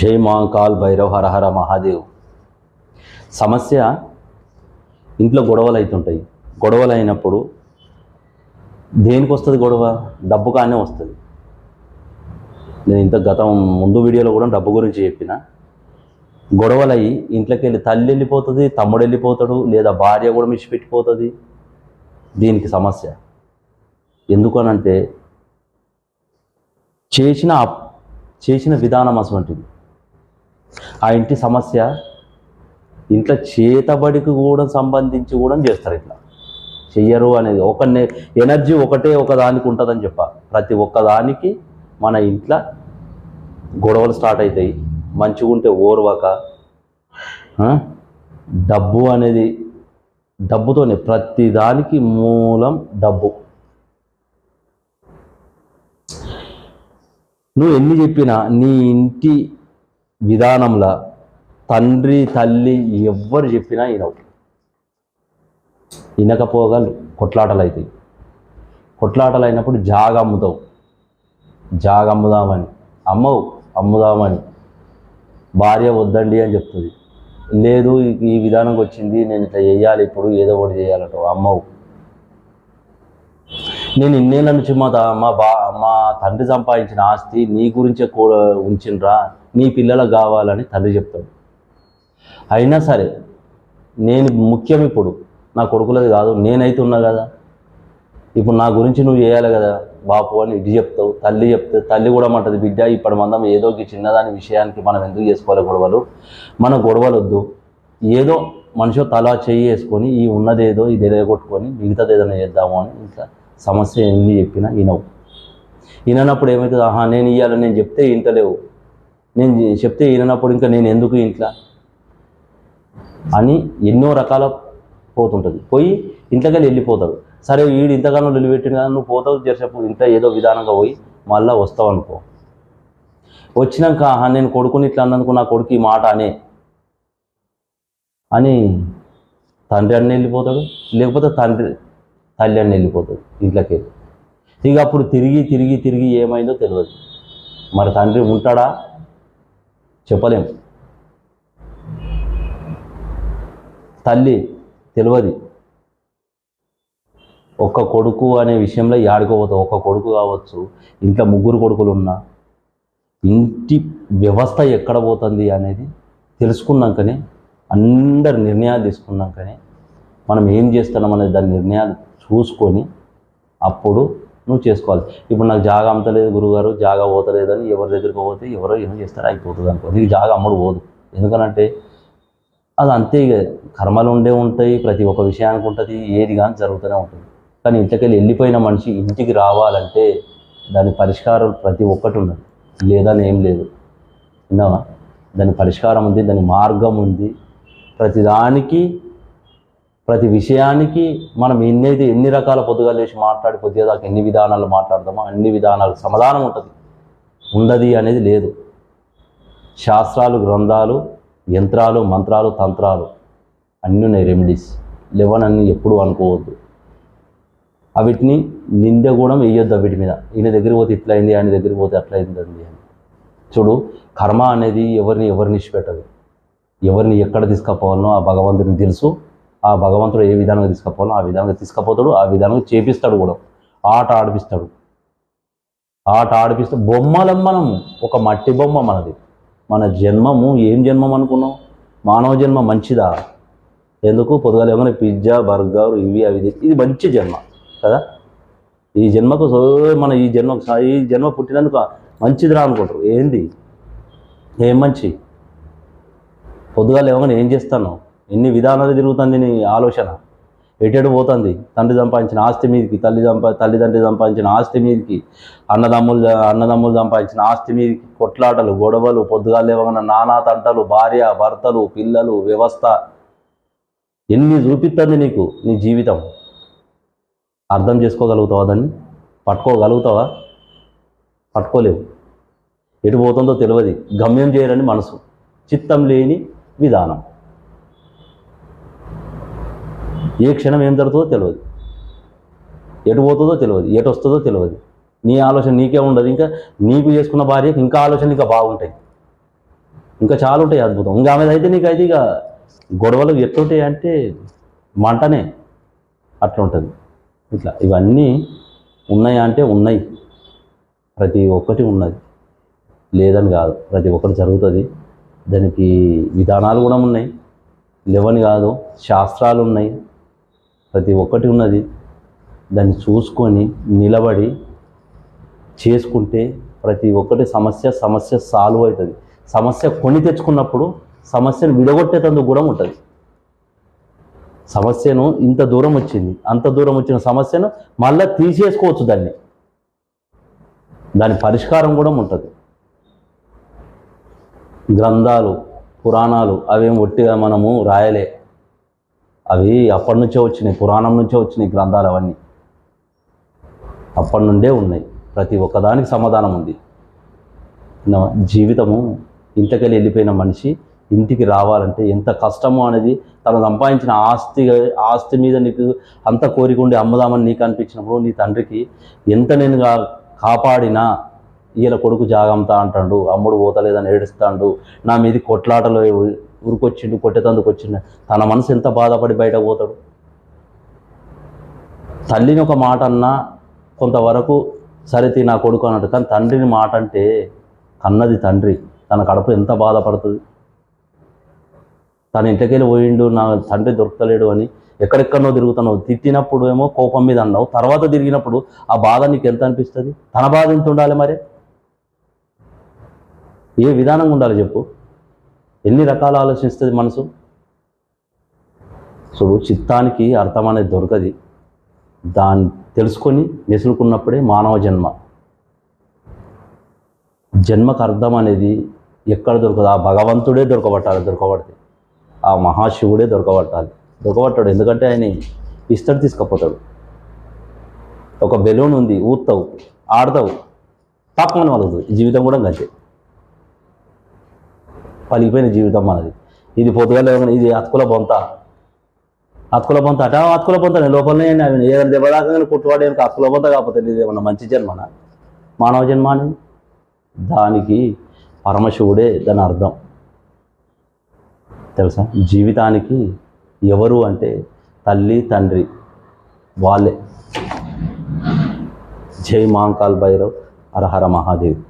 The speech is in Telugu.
జై మాంకాల్ భైరవ్ హర హర మహాదేవ్. సమస్య ఇంట్లో గొడవలు అవుతుంటాయి గొడవలు అయినప్పుడు దేనికి వస్తుంది గొడవ? డబ్బు కానే వస్తుంది. నేను ఇంత గతం ముందు వీడియోలో కూడా డబ్బు గురించి చెప్పిన. గొడవలు అయ్యి ఇంట్లోకి వెళ్ళి తల్లి వెళ్ళిపోతుంది తమ్ముడు వెళ్ళిపోతాడు లేదా భార్య కూడా మిచ్చిపెట్టిపోతుంది. దీనికి సమస్య. ఎందుకనంటే చేసిన చేసిన విధానం అటువంటిది. ఆ ఇంటి సమస్య ఇంట్లో చేతబడికి కూడా సంబంధించి కూడా చేస్తారు ఇట్లా. చెయ్యరు అనేది ఒక ఎనర్జీ ఒకటే ఒకదానికి ఉంటుందని చెప్ప. ప్రతి ఒక్కదానికి మన ఇంట్లో గొడవలు స్టార్ట్ అవుతాయి మంచిగా ఉంటే ఓర్వక డబ్బు అనేది డబ్బుతోనే ప్రతి దానికి మూలం డబ్బు. నువ్వు ఎన్ని చెప్పినా నీ ఇంటి విధానంలో తండ్రి తల్లి ఎవ్వరు చెప్పినా వినవు వినకపోగా కొట్లాటలు అవుతాయి కొట్లాటలు అయినప్పుడు జాగ అమ్ముతావు జాగ అమ్ముదామని అమ్మవు అమ్ముదామని. భార్య వద్దండి అని చెప్తుంది. లేదు ఈ- విధానంకి వచ్చింది నేను ఇట్లా చేయాలి ఇప్పుడు ఏదో ఒకటి చేయాలట అమ్మవు. నేను ఇన్నేళ్ళ నుంచి మా మా బా మా తండ్రి సంపాదించిన ఆస్తి నీ గురించే కూడా ఉంచినరా నీ పిల్లలకు కావాలని తండ్రి చెప్తాడు. అయినా సరే నేను ముఖ్యం ఇప్పుడు. నా కొడుకులది కాదు నేనైతే ఉన్నా కదా. ఇప్పుడు నా గురించి నువ్వు చేయాలి కదా. బాపు అని ఇది చెప్తావు తల్లి చెప్తే తల్లి కూడా అంటది బిడ్డ ఇప్పటి మందం ఏదో ఒక చిన్నదాని విషయానికి మనం ఎందుకు చేసుకోవాలి గొడవలు? మన గొడవలు వద్దు. ఏదో మనిషి తల చెయ్యి వేసుకొని ఈ ఉన్నదేదో ఇది ఎదగొట్టుకొని మిగతాది ఏదైనా చేద్దాము అని ఇంకా సమస్య ఎన్ని చెప్పినా వినవు. విననప్పుడు ఏమవుతుంది? ఆహా నేను ఇయ్యాలని నేను చెప్తే ఇంటలేవు నేను చెప్తే విననప్పుడు ఇంకా నేను ఎందుకు ఇంట్లో? అని ఎన్నో రకాల పోతుంటుంది. పోయి ఇంట్లోకి వెళ్ళి వెళ్ళిపోతాడు సరే వీడు ఇంతగానో నిలబెట్టిన కానీ నువ్వు పోతావు జరసేపు ఇంట్లో ఏదో విధానంగా పోయి మళ్ళీ వస్తావు అనుకో వచ్చినాక నేను కొడుకుని ఇట్లా అన్నందుకు నా కొడుకు ఈ మాట అనే. అని తండ్రి అన్న వెళ్ళిపోతాడు. లేకపోతే తండ్రి తల్లి అన్న వెళ్ళిపోతాడు ఇంట్లోకి వెళ్ళి ఇక అప్పుడు తిరిగి తిరిగి తిరిగి ఏమైందో తెలియదు మరి తండ్రి ఉంటాడా? చెప్పలేం. తల్లి తెలియదు. ఒక్క కొడుకు అనే విషయంలో ఆడుకోవద్దు ఒక్క కొడుకు కావచ్చు ఇంట్లో ముగ్గురు కొడుకులు ఉన్నా ఇంటి వ్యవస్థ ఎక్కడ పోతుంది అనేది తెలుసుకున్నాకనే అందరి నిర్ణయాలు తీసుకున్నాకనే మనం ఏం చేస్తున్నాం అనేది దాని నిర్ణయాలు చూసుకొని అప్పుడు నువ్వు చేసుకోవాలి. ఇప్పుడు నాకు జాగా అమ్మతలేదు గురుగారు జాగా పోతలేదని ఎవరి దగ్గరికి పోతే ఎవరో ఏం చేస్తారో అయిపోతుంది అనుకో. నీకు జాగా అమ్ముడు పోదు. ఎందుకనంటే అది అంతే కర్మలు ఉండే ఉంటాయి ప్రతి ఒక్క విషయానికి ఉంటుంది ఏది కానీ జరుగుతూనే ఉంటుంది. కానీ ఇంట్లోకెళ్ళి వెళ్ళిపోయిన మనిషి ఇంటికి రావాలంటే దాని పరిష్కారం ప్రతి ఒక్కటి ఉన్నది లేదని ఏం లేదు. విన్నావా? దాని పరిష్కారం ఉంది దాని మార్గం ఉంది. ప్రతి దానికి ప్రతి విషయానికి మనం ఎన్నైతే ఎన్ని రకాల పొద్దుగా లేచి మాట్లాడి పొద్దుగా దాకా ఎన్ని విధానాలు మాట్లాడతామో అన్ని విధానాలు సమాధానం ఉంటుంది. ఉండది అనేది లేదు. శాస్త్రాలు గ్రంథాలు యంత్రాలు మంత్రాలు తంత్రాలు అన్నీ ఉన్నాయి రెమెడీస్ లేవనని ఎప్పుడు అనుకోవద్దు. అవిటిని నింద కూడా వేయొద్దు వీటి మీద. ఈయన దగ్గర పోతే ఇట్లా అయింది ఆయన దగ్గర పోతే అట్లా అని. చూడు కర్మ అనేది ఎవరిని ఎవరిని ఇచ్చిపెట్టదు ఎవరిని ఎక్కడ తీసుకుపోవాలనో ఆ భగవంతుని తెలుసు. ఆ భగవంతుడు ఏ విధంగా తీసుకుపోవాలో ఆ విధంగా తీసుకుపోతాడు ఆ విధంగా చేపిస్తాడు కూడా. ఆట ఆడిపిస్తాడు. ఆట ఆడిపిస్తే బొమ్మలం మనం ఒక మట్టి బొమ్మ మనది. మన జన్మము ఏం జన్మం అనుకున్నాం మానవ జన్మ మంచిదా? ఎందుకు? పొద్దుగాల ఏమైనా పిజ్జా బర్గర్ ఇవి అవి ఇది- మంచి జన్మ కదా? ఈ జన్మకు మన ఈ జన్మ ఈ జన్మ పుట్టినందుకు మంచిదిరా అనుకుంటారు. ఏంది? ఏం మంచి? పొద్దుగాల ఏమైనా ఏం చేస్తాను? ఎన్ని విధానాలు తిరుగుతుంది నీ ఆలోచన? ఎటెడు పోతుంది? తండ్రి సంపాదించిన ఆస్తి మీదకి తల్లి సంపా తల్లిదండ్రి సంపాదించిన ఆస్తి మీదకి అన్నదమ్ములు అన్నదమ్ములు సంపాదించిన ఆస్తి మీదకి కొట్లాటలు గొడవలు పొద్దుగాల లేవగానే నానా తంటలు భార్య భర్తలు పిల్లలు వ్యవస్థ. ఎన్ని చూపిస్తుంది నీకు నీ జీవితం? అర్థం చేసుకోగలుగుతావా దాన్ని? పట్టుకోగలుగుతావా? పట్టుకోలేవు. ఎటు పోతుందో తెలియదు. గమ్యం చేయరని మనసు. చిత్తం లేని విధానం. ఏ క్షణం ఏం జరుగుతుందో తెలియదు. ఎటు పోతుందో తెలియదు. ఎటు వస్తుందో తెలియదు. నీ ఆలోచన నీకే ఉండదు. ఇంకా నీకు చేసుకున్న భార్యకి ఇంకా ఆలోచనలు ఇంకా బాగుంటాయి. ఇంకా చాలా ఉంటాయి అద్భుతం. ఇంకా ఆమె అయితే నీకు అయితే ఇక గొడవలు ఎట్లుంటాయి అంటే మంటనే అట్లా ఉంటుంది. ఇట్లా ఇవన్నీ ఉన్నాయా అంటే ఉన్నాయి. ప్రతి ఒక్కటి ఉన్నది. లేదని కాదు. ప్రతి ఒక్కటి జరుగుతుంది. దానికి విధానాలు కూడా ఉన్నాయి. లేవని కాదు. శాస్త్రాలు ఉన్నాయి. ప్రతి ఒక్కటి ఉన్నది. దాన్ని చూసుకొని నిలబడి చేసుకుంటే ప్రతి ఒక్కటి సమస్య సమస్య సాల్వ్ అవుతుంది. సమస్య కొని తెచ్చుకున్నప్పుడు సమస్యను విడగొట్టేటందుకు కూడా ఉంటుంది. సమస్యను ఇంత దూరం వచ్చింది అంత దూరం వచ్చిన సమస్యను మళ్ళీ తీసేసుకోవచ్చు దాన్ని. దాని పరిష్కారం కూడా ఉంటుంది. గ్రంథాలు పురాణాలు అవేం ఒట్టిగా మనము రాయలే. అవి అప్పటి నుంచే వచ్చినాయి పురాణం నుంచే వచ్చినాయి గ్రంథాలు అవన్నీ. అప్పటి నుండే ఉన్నాయి. ప్రతి ఒక్కదానికి సమాధానం ఉంది. నా జీవితము ఇంతకెళ్ళి వెళ్ళిపోయిన మనిషి ఇంటికి రావాలంటే ఎంత కష్టమో అనేది తను సంపాదించిన ఆస్తి ఆస్తి మీద నీకు అంత కోరిక ఉండి అమ్ముదామని నీకు అనిపించినప్పుడు నీ తండ్రికి ఎంత నేను కాపాడినా ఈయన కొడుకు జాగంతా అంటాడు అమ్ముడు పోతలేదని ఏడుస్తాడు నా మీద కొట్లాటలో ఉరికొచ్చిండు కొట్టేతందుకు వచ్చిండు తన మనసు ఎంత బాధపడి బయట పోతాడు? తల్లిని ఒక మాట అన్నా కొంతవరకు సరితి నా కొడుకు అన్నట్టు కానీ తండ్రిని మాట అంటే కన్నది తండ్రి తన కడుపు ఎంత బాధపడుతుంది? తన ఇంటికెళ్ళి పోయిండు నా తండ్రి దొరకలేడు అని ఎక్కడెక్కడనో తిరుగుతున్నావు తిట్టినప్పుడు ఏమో కోపం మీద అన్నావు తర్వాత తిరిగినప్పుడు ఆ బాధ నీకు ఎంత అనిపిస్తుంది? తన బాధ ఎంత ఉండాలి మరి? ఏ విధానంగా ఉండాలి చెప్పు. ఎన్ని రకాలు ఆలోచిస్తుంది మనసు? చూడు చిత్తానికి అర్థం అనేది దొరకది. దాన్ని తెలుసుకొని నెసులుకున్నప్పుడే మానవ జన్మ. జన్మకు అర్థం అనేది ఎక్కడ దొరకదు? ఆ భగవంతుడే దొరకబట్టాలి దొరకబడితే. ఆ మహాశివుడే దొరకబట్టాలి. దొరకబట్టాడు ఎందుకంటే ఆయన ఇస్తాడు తీసుకుపోతాడు. ఒక బెలూన్ ఉంది ఊతావు ఆడతావు తక్కువని వలుగుతుంది జీవితం కూడా గంతే పలిగిపోయిన జీవితం మనది. ఇది పొద్దుగా ఇది అతుకుల బొంత. అతుకుల బొంత అట అతుకుల బొంత నేను లోపలనే అవి. ఏదైనా దెబ్బ దాకా కుట్టువాడు ఏమి అతుకుల బొంత కాకపోతే ఇది ఏమన్నా మంచి జన్మన? మానవ జన్మ అని దానికి పరమశివుడే దాని అర్థం. తెలుసా? జీవితానికి ఎవరు అంటే తల్లి తండ్రి వాళ్ళే. జై మాంకాల్ భైరవ్ అరహర మహాదేవి మహాదేవ్.